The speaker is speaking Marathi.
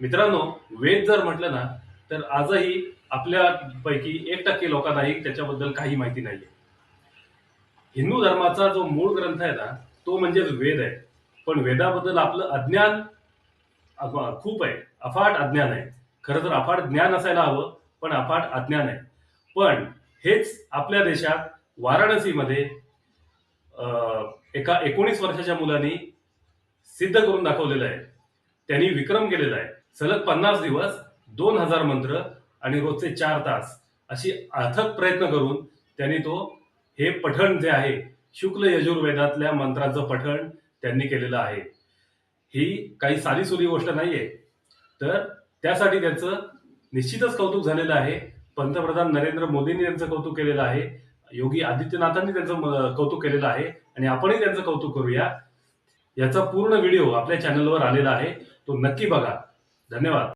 मित्रांनो वेद जर म्हटलं ना तर आजही आपल्यापैकी एक टक्के लोकांनाही त्याच्याबद्दल काही माहिती नाहीये. हिंदू धर्माचा जो मूळ ग्रंथ आहे ना तो म्हणजेच वेद आहे. पण वेदाबद्दल आपलं अज्ञान खूप आहे. अफाट अज्ञान आहे. खरं तर अफाट ज्ञान असायला हवं पण अफाट अज्ञान आहे. पण हेच आपल्या देशात वाराणसीमध्ये अं, एका एकोणीस वर्षाच्या मुलांनी सिद्ध करून दाखवलेलं आहे. त्यांनी विक्रम केलेला आहे. सलग पन्नास दिवस दोन हजार मंत्र आणि रोजचे चार तास अशी अथक प्रयत्न करून त्यांनी तो हे पठण जे आहे शुक्ल यजुर्वेदातल्या मंत्रांचं पठण त्यांनी केलेलं आहे. ही काही साधीसुधी गोष्ट नाहीये. तर त्यासाठी त्यांचं निश्चितच कौतुक झालेलं आहे. पंतप्रधान नरेंद्र मोदींनी त्यांचं कौतुक केलेलं आहे. योगी आदित्यनाथांनी त्यांचं कौतुक केलेलं आहे. आणि आपणही त्यांचं कौतुक करूया. याचा पूर्ण व्हिडिओ आपल्या चॅनलवर आलेला आहे. तो नक्की बघा. धन्यवाद.